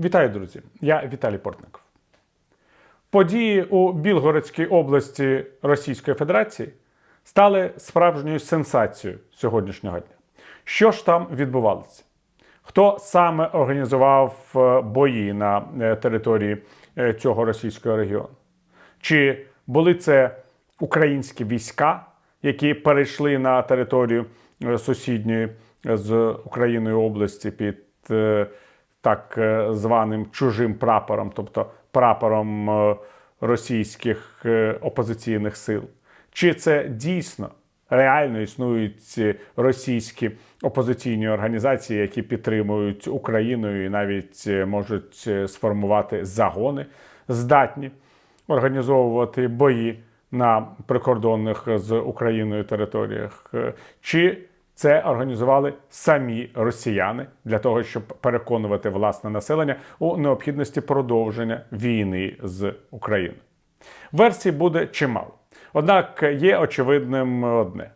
Вітаю, друзі! Я Віталій Портников. Події у Білгородській області Російської Федерації стали справжньою сенсацією сьогоднішнього дня. Що ж там відбувалося? Хто саме організував е, бої на е, території е, цього російського регіону? Чи були це українські війська, які перейшли на територію сусідньої з Україною області під так е, званим чужим прапором, тобто прапором е, російських е, опозиційних сил? Чи це дійсно реально існують російські опозиційні організації, які підтримують Україну і навіть можуть сформувати загони, здатні організовувати бої на прикордонних з Україною територіях? Чи це організували самі росіяни для того, щоб переконувати власне населення у необхідності продовження війни з Україною? Версій буде чимало. Однак є очевидним одне: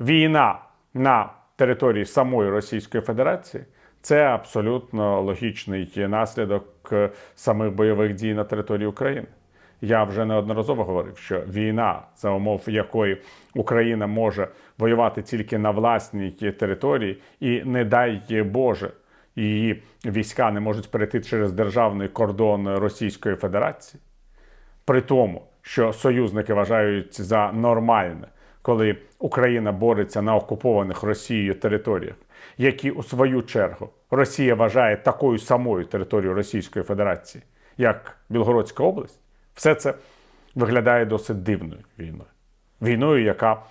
війна на території самої Російської Федерації це абсолютно логічний наслідок е, самих бойових дій на території України. Я вже неодноразово говорив, що війна, за умов якої Україна може воювати тільки на власній території, і не дай Боже, її війська не можуть перейти через державний кордон Російської Федерації. При тому, що союзники вважають за нормальне, коли Україна бореться на окупованих Росією територіях, які у свою чергу Росія вважає такою самою територією Російської Федерації, як Білгородська область, все це виглядає досить дивною війною. Війною, яка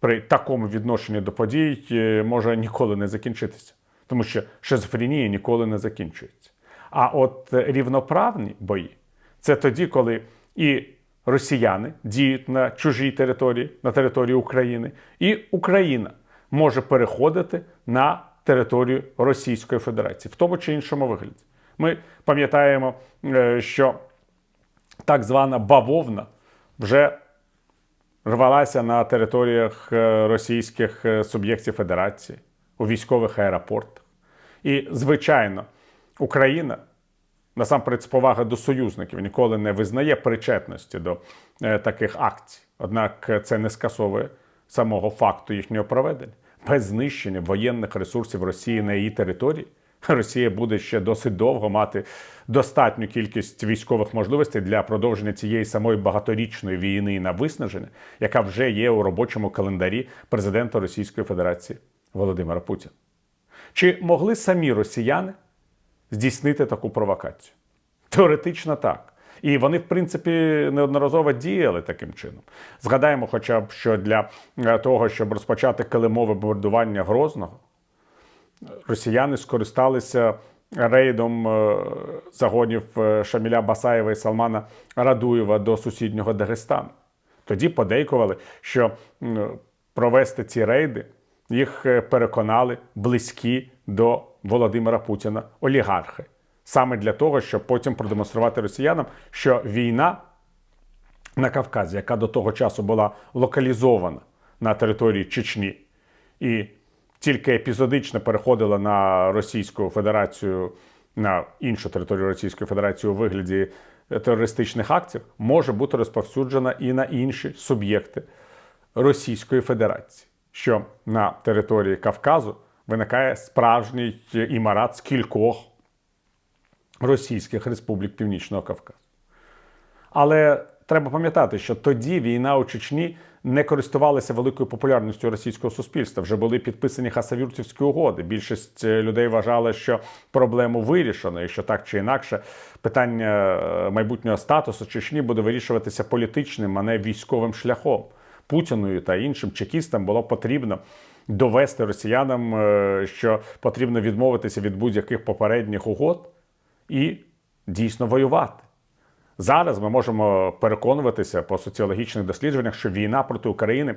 при такому відношенні до подій е, може ніколи не закінчитися, тому що шизофренія ніколи не закінчується. А от е, рівноправні бої це тоді, коли і росіяни діють на чужій території, на території України, і Україна може переходити на територію Російської Федерації в тому чи іншому вигляді. Ми пам'ятаємо, е, що так звана бавовна вже рвалася на територіях е, російських е, суб'єктів Федерації у військових аеропортах. І, звичайно, Україна насамперед з поваги до союзників ніколи не визнає причетності до е, таких акцій. Однак це не скасовує самого факту їхнього проведення. Без знищення воєнних ресурсів Росії на її території Росія буде ще досить довго мати достатню кількість військових можливостей для продовження цієї самої багаторічної війни на виснаження, яка вже є у робочому календарі президента Російської Федерації Володимира Путіна. Чи могли самі росіяни здійснити таку провокацію? Теоретично так. І вони, в принципі, неодноразово діяли таким чином. Згадаємо, хоча б що для е, того, щоб розпочати килимове бомбардування Грозного, росіяни скористалися рейдом е, загонів е, Шаміля Басаєва і Салмана Радуєва до сусіднього Дагестану. Тоді подейкували, що провести ці рейди їх е, переконали близькі до Володимира Путіна олігархи. Саме для того, щоб потім продемонструвати росіянам, що війна на Кавказі, яка до того часу була локалізована на території Чечні, і тільки епізодично переходила на Російську Федерацію, на іншу територію Російської Федерації у вигляді терористичних актів, може бути розповсюджена і на інші суб'єкти Російської Федерації, що на території Кавказу виникає справжній імарат з кількох російських республік Північного Кавказу. Але треба пам'ятати, що тоді війна у Чечні не користувалася великою популярністю російського суспільства. Вже були підписані хасавюртівські угоди. Більшість е, людей вважали, що проблему вирішено, і що так чи інакше питання е, майбутнього статусу Чечні буде вирішуватися політичним, а не військовим шляхом. Путіною та іншим чекістам було потрібно довести росіянам, е, що потрібно відмовитися від будь-яких попередніх угод і дійсно воювати. Зараз ми можемо переконуватися по соціологічних дослідженнях, що війна проти України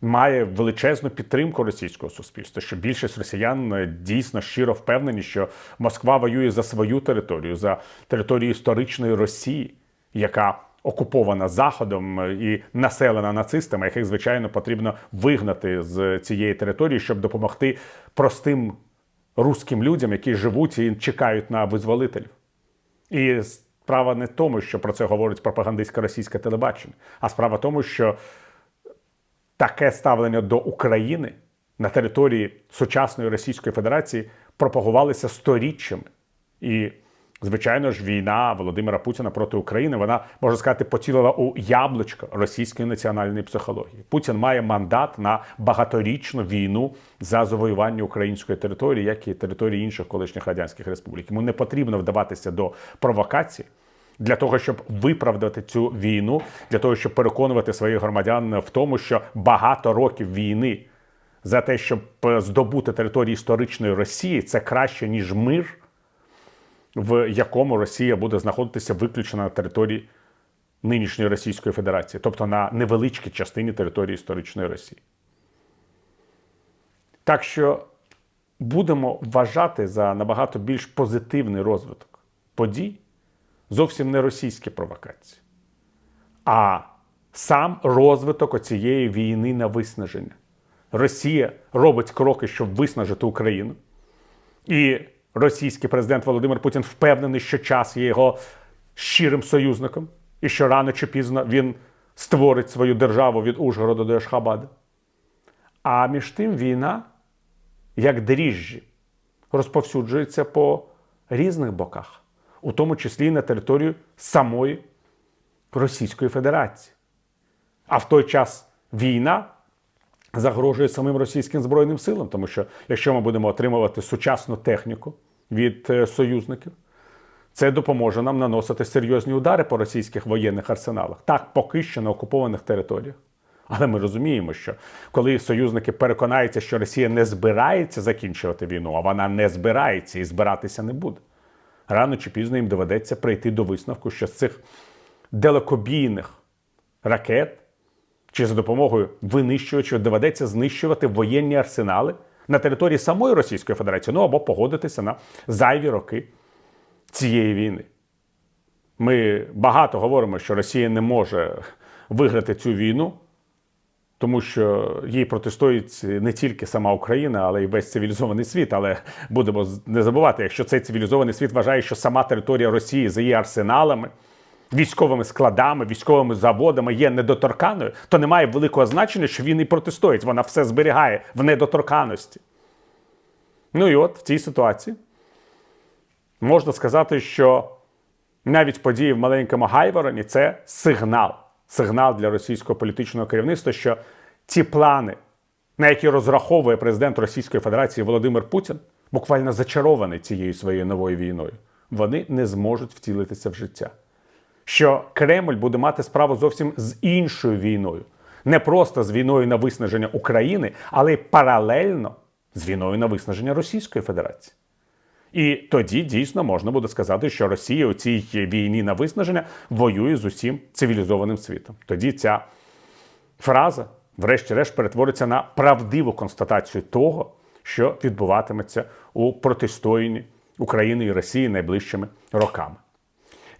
має величезну підтримку російського суспільства, що більшість росіян е, дійсно щиро впевнені, що Москва воює за свою територію, за територію історичної Росії, яка окупована Заходом е, і населена нацистами, яких звичайно потрібно вигнати з цієї території, щоб допомогти простим руським людям, які живуть і чекають на визволителів. І справа не тому, що про це говорить пропагандистське російське телебачення, а справа в тому, що таке ставлення до України на території сучасної Російської Федерації пропагувалися сторіччями. І, звичайно ж, війна Володимира Путіна проти України, вона можна сказати, поцілила у яблучко російської національної психології. Путін має мандат на багаторічну війну за завоювання української території, як і території інших колишніх радянських республік. Йому не потрібно вдаватися до провокацій. Для того щоб виправдати цю війну, для того щоб переконувати своїх громадян в тому, що багато років війни за те, щоб е, здобути територію історичної Росії, це краще ніж мир, в якому Росія буде знаходитися виключно на території нинішньої Російської Федерації, тобто на невеличкій частині території історичної Росії. Так що будемо вважати за набагато більш позитивний розвиток подій зовсім не російські провокації, а сам розвиток оцієї війни на виснаження. Росія робить кроки, щоб виснажити Україну. І російський президент Володимир Путін впевнений, що час є його щирим союзником, і що рано чи пізно він створить свою державу від Ужгорода до Ашхабада. А між тим війна, як дріжджі, розповсюджується по різних боках, у тому числі і на територію самої Російської Федерації. А в той час війна загрожує самим російським збройним силам, тому що якщо ми будемо отримувати сучасну техніку від е, союзників, це допоможе нам наносити серйозні удари по російських воєнних арсеналах. Так, поки що на окупованих територіях. Але ми розуміємо, що коли союзники переконаються, що Росія не збирається закінчувати війну, а вона не збирається і збиратися не буде. Рано чи пізно їм доведеться прийти до висновку, що з цих далекобійних ракет чи за допомогою винищувачів доведеться знищувати воєнні арсенали на території самої Російської Федерації, ну або погодитися на зайві роки цієї війни. Ми багато говоримо, що Росія не може виграти цю війну, тому що їй протистоїть не тільки сама Україна, але й весь цивілізований світ. Але будемо не забувати, якщо цей цивілізований світ вважає, що сама територія Росії за її арсеналами, військовими складами, військовими заводами є недоторканою, то немає великого значення, що він і протистоїть. Вона все зберігає в недоторканості. Ну і от в цій ситуації можна сказати, що навіть події в маленькому Гайвороні це сигнал. Сигнал для російського політичного керівництва, що ці плани, на які розраховує президент Російської Федерації Володимир Путін, буквально зачарований цією своєю новою війною, вони не зможуть втілитися в життя. Що Кремль буде мати справу зовсім з іншою війною, не просто з війною на виснаження України, але й паралельно з війною на виснаження Російської Федерації. І тоді дійсно можна буде сказати, що Росія у цій війні на виснаження воює з усім цивілізованим світом. Тоді ця фраза, врешті-решт, перетвориться на правдиву констатацію того, що відбуватиметься у протистоянні України і Росії найближчими роками.